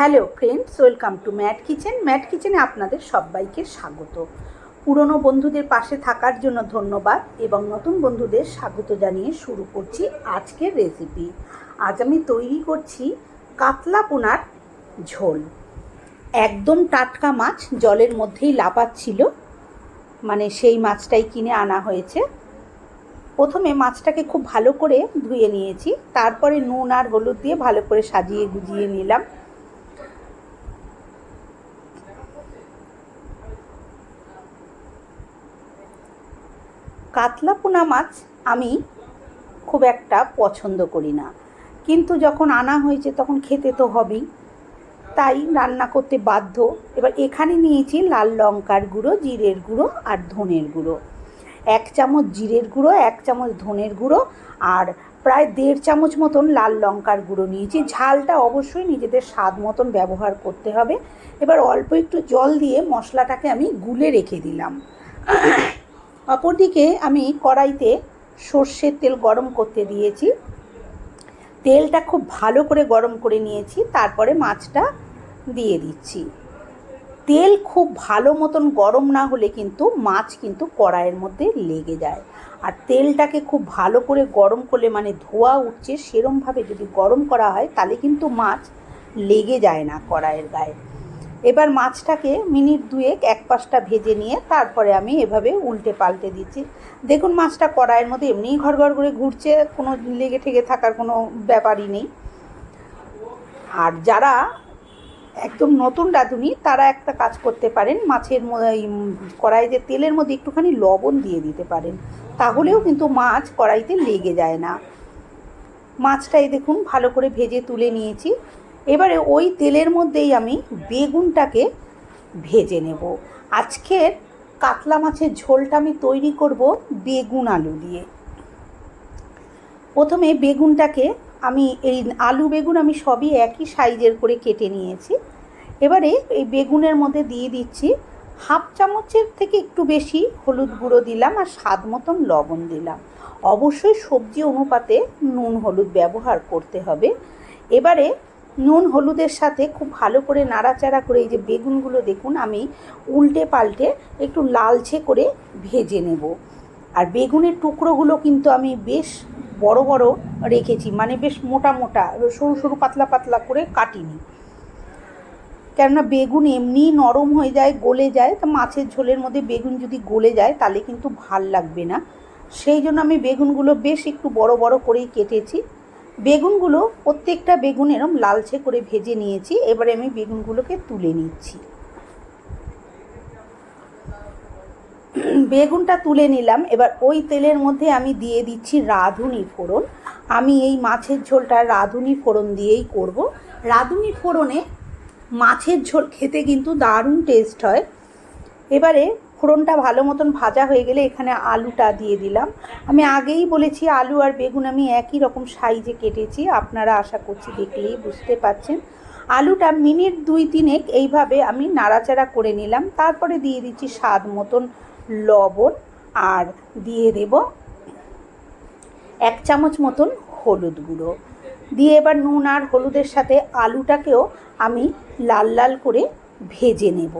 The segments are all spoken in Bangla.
Hello friends, welcome to Matt Kitchen. Matt কিচেনে আপনাদের সবাইকে স্বাগত। পুরনো বন্ধুদের পাশে থাকার জন্য ধন্যবাদ এবং নতুন বন্ধুদের স্বাগত জানিয়ে শুরু করছি আজকের রেসিপি। আজ আমি তৈরি করছি কাতলা পোনার ঝোল। একদম টাটকা মাছ, জলের মধ্যেই লাপাচ্ছিল মানে সেই মাছটাই কিনে আনা হয়েছে। প্রথমে মাছটাকে খুব ভালো করে ধুয়ে নিয়েছি, তারপরে নুন আর হলুদ দিয়ে ভালো করে সাজিয়ে গুজিয়ে নিলাম। কাতলা পোনা মাছ আমি খুব একটা পছন্দ করি না। কিন্তু যখন আনা হয়েছে তখন খেতে তো হবেই। তাই রান্না করতে বাধ্য। এবার এখানে নিয়েছি লাল লঙ্কার গুঁড়ো, জিরের গুঁড়ো আর ধনের গুঁড়ো। এক চামচ জিরের গুঁড়ো, এক চামচ ধনের গুঁড়ো আর প্রায় দেড় চামচ মতন লাল লঙ্কার গুঁড়ো নিয়েছি। ঝালটা অবশ্যই নিজেদের স্বাদ মতন ব্যবহার করতে হবে। এবার অল্প একটু জল দিয়ে মশলাটাকে আমি গুলে রেখে দিলাম। অপরদিকে আমি কড়াইতে সর্ষের তেল গরম করতে দিয়েছি। তেলটা খুব ভালো করে গরম করে নিয়েছি, তারপরে মাছটা দিয়ে দিচ্ছি। তেল খুব ভালো মতন গরম না হলে কিন্তু মাছ কিন্তু কড়াইয়ের মধ্যে লেগে যায়। আর তেলটাকে খুব ভালো করে গরম করলে মানে ধোয়া উঠছে, সেরমভাবে যদি গরম করা হয় তাহলে কিন্তু মাছ লেগে যায় না কড়াইয়ের গায়ে। এবার মাছটাকে মিনিট দুয়েক এক পাশটা ভেজে নিয়ে তারপরে আমি এভাবে উল্টে পাল্টে দিচ্ছি। দেখুন মাছটা কড়াইয়ের মধ্যে এমনিই ঘর ঘর করে ঘুরছে, কোনো লেগে ঠেগে থাকার কোনো ব্যাপারই নেই। আর যারা একদম নতুন রাঁধুনি, তারা একটা কাজ করতে পারেন, মাছের কড়াই যে তেলের মধ্যে একটুখানি লবণ দিয়ে দিতে পারেন। তাহলেও কিন্তু মাছ কড়াইতে লেগে যায় না। মাছটাই দেখুন ভালো করে ভেজে তুলে নিয়েছি। এবারে ওই তেলের মধ্যেই আমি বেগুনটাকে ভেজে নেব। আজকের কাতলা মাছের ঝোলটা আমি তৈরি করব বেগুন আলু দিয়ে। প্রথমে বেগুনটাকে আমি, এই আলু বেগুন আমি সবই একই সাইজের করে কেটে নিয়েছি। এবারে এই বেগুনের মধ্যে দিয়ে দিচ্ছি হাফ চামচের থেকে একটু বেশি হলুদ গুঁড়ো দিলাম আর স্বাদ মতন লবণ দিলাম। অবশ্যই সবজি অনুপাতে নুন হলুদ ব্যবহার করতে হবে। এবারে নুন হলুদের সাথে খুব ভালো করে নাড়াচাড়া করে এই যে বেগুনগুলো দেখুন, আমি উল্টে পাল্টে একটু লালচে করে ভেজে নেব। আর বেগুনের টুকরোগুলো কিন্তু আমি বেশ বড় বড় রেখেছি মানে বেশ মোটা মোটা, সরু সরু পাতলা পাতলা করে কাটিনি। কেননা বেগুন এমনি নরম হয়ে যায়, গলে যায়, তা মাছের ঝোলের মধ্যে বেগুন যদি গলে যায়, তাহলে কিন্তু ভালো লাগবে না। সেই জন্য আমি বেগুনগুলো বেশ একটু বড় বড় করেই কেটেছি। বেগুনগুলো প্রত্যেকটা বেগুন এরম লালচে করে ভেজে নিয়েছি। এবারে আমি বেগুনগুলোকে তুলে নিচ্ছি। বেগুনটা তুলে নিলাম। এবার ওই তেলের মধ্যে আমি দিয়ে দিচ্ছি রাঁধুনি ফোড়ন। আমি এই মাছের ঝোলটা রাঁধুনি ফোড়ন দিয়েই করব। রাঁধুনি ফোড়নে মাছের ঝোল খেতে কিন্তু দারুণ টেস্ট হয়। এবারে ফোড়নটা ভালো মতন ভাজা হয়ে গেলে এখানে আলুটা দিয়ে দিলাম। আমি আগেই বলেছি আলু আর বেগুন আমি একই রকম সাইজে কেটেছি, আপনারা আশা করছি দেখলেই বুঝতে পাচ্ছেন আলুটা মিনিট দুই তিনেক এইভাবে আমি নাড়াচাড়া করে নিলাম, তারপরে দিয়ে দিচ্ছি স্বাদ মতন লবণ আর দিয়ে দেব এক চামচ মতন হলুদ গুঁড়ো। দিয়ে এবার নুন আর হলুদের সাথে আলুটাকেও আমি লাল লাল করে ভেজে নেব।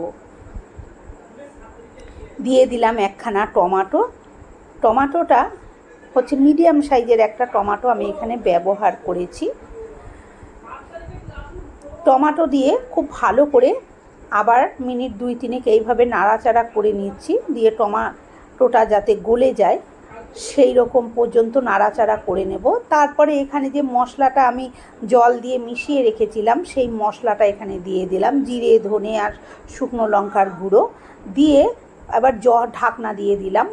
দিয়ে দিলাম একখানা টমাটো। টমাটোটা হচ্ছে মিডিয়াম সাইজের একটা টমাটো আমি এখানে ব্যবহার করেছি। টমাটো দিয়ে খুব ভালো করে আবার মিনিট দুই তিনেক এইভাবে নাড়াচাড়া করে নিচ্ছি, দিয়ে টমাটোটা যাতে গলে যায়, সেই রকম পর্যন্ত নাড়াচাড়া করে নেব। তারপরে এখানে যে মশলাটা আমি জল দিয়ে মিশিয়ে রেখেছিলাম, সেই মশলাটা এখানে দিয়ে দিলাম। জিরে, ধনে আর শুকনো লঙ্কার গুঁড়ো। দিয়ে আবার জ ঢাকনা দিয়ে দিলাম।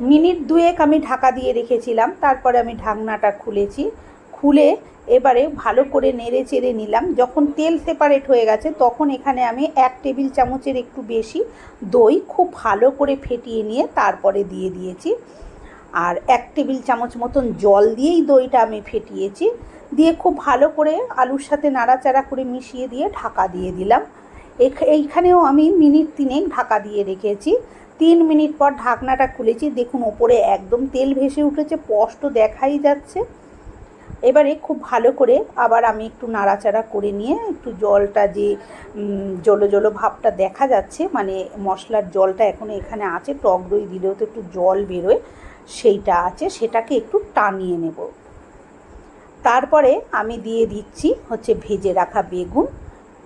মিনিট দুয়েক আমি ঢাকা দিয়ে রেখেছিলাম, তারপরে আমি ঢাকনাটা খুলেছি। খুলে এবারে ভালো করে নেড়ে চেড়ে নিলাম। যখন তেল সেপারেট হয়ে গেছে, তখন এখানে আমি এক টেবিল চামচের একটু বেশি দই খুব ভালো করে ফেটিয়ে নিয়ে তারপরে দিয়ে দিয়েছি। আর এক টেবিল চামচ মতন জল দিয়েই দইটা আমি ফেটিয়েছি। দিয়ে খুব ভালো করে আলুর সাথে নাড়াচাড়া করে মিশিয়ে দিয়ে ঢাকা দিয়ে দিলাম। এইখানেও আমি মিনিট তিনেক ঢাকা দিয়ে রেখেছি। তিন মিনিট পর ঢাকনাটা খুলেছি। দেখুন, ওপরে একদম তেল ভেসে উঠেছে, স্পষ্ট দেখাই যাচ্ছে। এবারে খুব ভালো করে আবার আমি একটু নাড়াচাড়া করে নিয়ে একটু জলটা যে জলো জলো ভাবটা দেখা যাচ্ছে মানে মশলার জলটা এখনও এখানে আছে, টক দই দিলেও তো একটু জল বেরোয়, সেইটা আছে, সেটাকে একটু টানিয়ে নেব। তারপরে আমি দিয়ে দিচ্ছি হচ্ছে ভেজে রাখা বেগুন।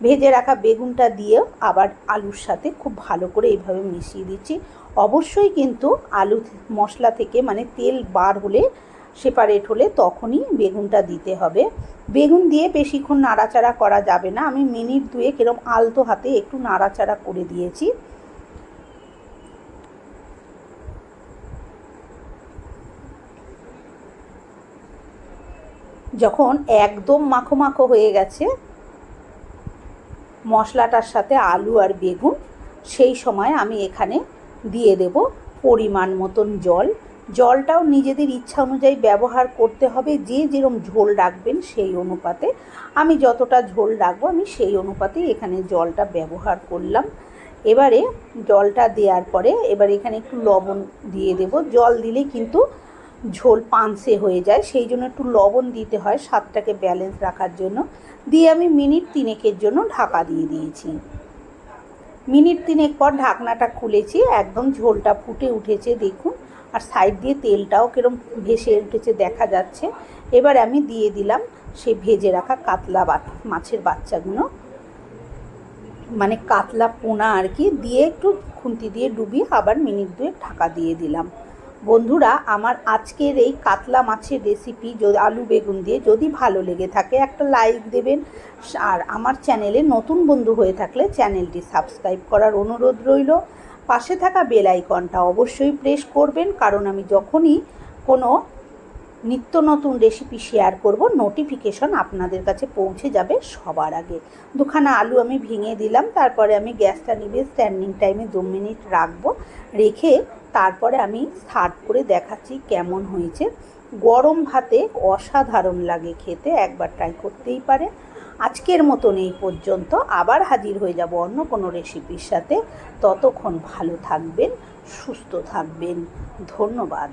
ভেজে রাখা বেগুনটা দিয়েও আবার আলুর সাথে খুব ভালো করে এইভাবে মিশিয়ে দিচ্ছি। অবশ্যই কিন্তু আলু মশলা থেকে মানে তেল বার হলে সেপারেট হলে তখনই বেগুনটা দিতে হবে। বেগুন দিয়ে বেশিক্ষণ নাড়াচাড়া করা যাবে না। আমি মিনিট দুয়ে কিরম আলতো হাতে একটু নাড়াচাড়া করে দিয়েছি। যখন একদম মাখো মাখো হয়ে গেছে মশলাটার সাথে আলু আর বেগুন, সেই সময় আমি এখানে দিয়ে দেব পরিমাণ মতন জল। জলটাও নিজেদের ইচ্ছা অনুযায়ী ব্যবহার করতে হবে, যে যেরম ঝোল রাখবেন সেই অনুপাতে। আমি যতটা ঝোল রাখব, আমি সেই অনুপাতেই এখানে জলটা ব্যবহার করলাম। এবারে জলটা দেওয়ার পরে এবার এখানে একটু লবণ দিয়ে দেব। জল দিলে কিন্তু ঝোল পানসে হয়ে যায়, সেই জন্য একটু লবণ দিতে হয় স্বাদটাকে ব্যালেন্স রাখার জন্য। দিয়ে আমি মিনিট তিনেকের জন্য ঢাকা দিয়ে দিয়েছি। মিনিট তিনেক পর ঢাকনাটা খুলেছি, একদম ঝোলটা ফুটে উঠেছে, দেখুন। আর সাইড দিয়ে তেলটাও কিরম ভেসে উঠেছে, দেখা যাচ্ছে। এবার আমি দিয়ে দিলাম সেই ভেজে রাখা কাতলা মাছের বাচ্চাগুলো। মানে কাতলা পোনা আর কি, দিয়ে একটু খুন্তি দিয়ে ডুবিয়ে আবার মিনিট দুয়েক ঢাকা দিয়ে দিলাম। বন্ধুরা, আমার আজকের এই কাতলা মাছের রেসিপি যদি আলু বেগুন দিয়ে যদি ভালো লেগে থাকে, একটা লাইক দেবেন। আর আমার চ্যানেলে নতুন বন্ধু হয়ে থাকলে চ্যানেলটি সাবস্ক্রাইব করার অনুরোধ রইল। পাশে থাকা বেল আইকনটা অবশ্যই প্রেস করবেন, কারণ আমি যখনই কোনো নিত্য নতুন রেসিপি শেয়ার করব। নোটিফিকেশন আপনাদের কাছে পৌঁছে যাবে সবার আগে। দুখানা আলু আমি ভেঙে দিলাম, তারপরে আমি গ্যাসটা নিবে স্ট্যান্ডিং টাইমে দু মিনিট রাখব। রেখে তারপরে আমি সার্ভ করে দেখাচ্ছি কেমন হয়েছে। গরম ভাতে অসাধারণ লাগে খেতে, একবার ট্রাই করতেই পারে। আজকের মতন এই পর্যন্ত, আবার হাজির হয়ে যাব অন্য কোনো রেসিপির সাথে। ততক্ষণ ভালো থাকবেন, সুস্থ থাকবেন। ধন্যবাদ।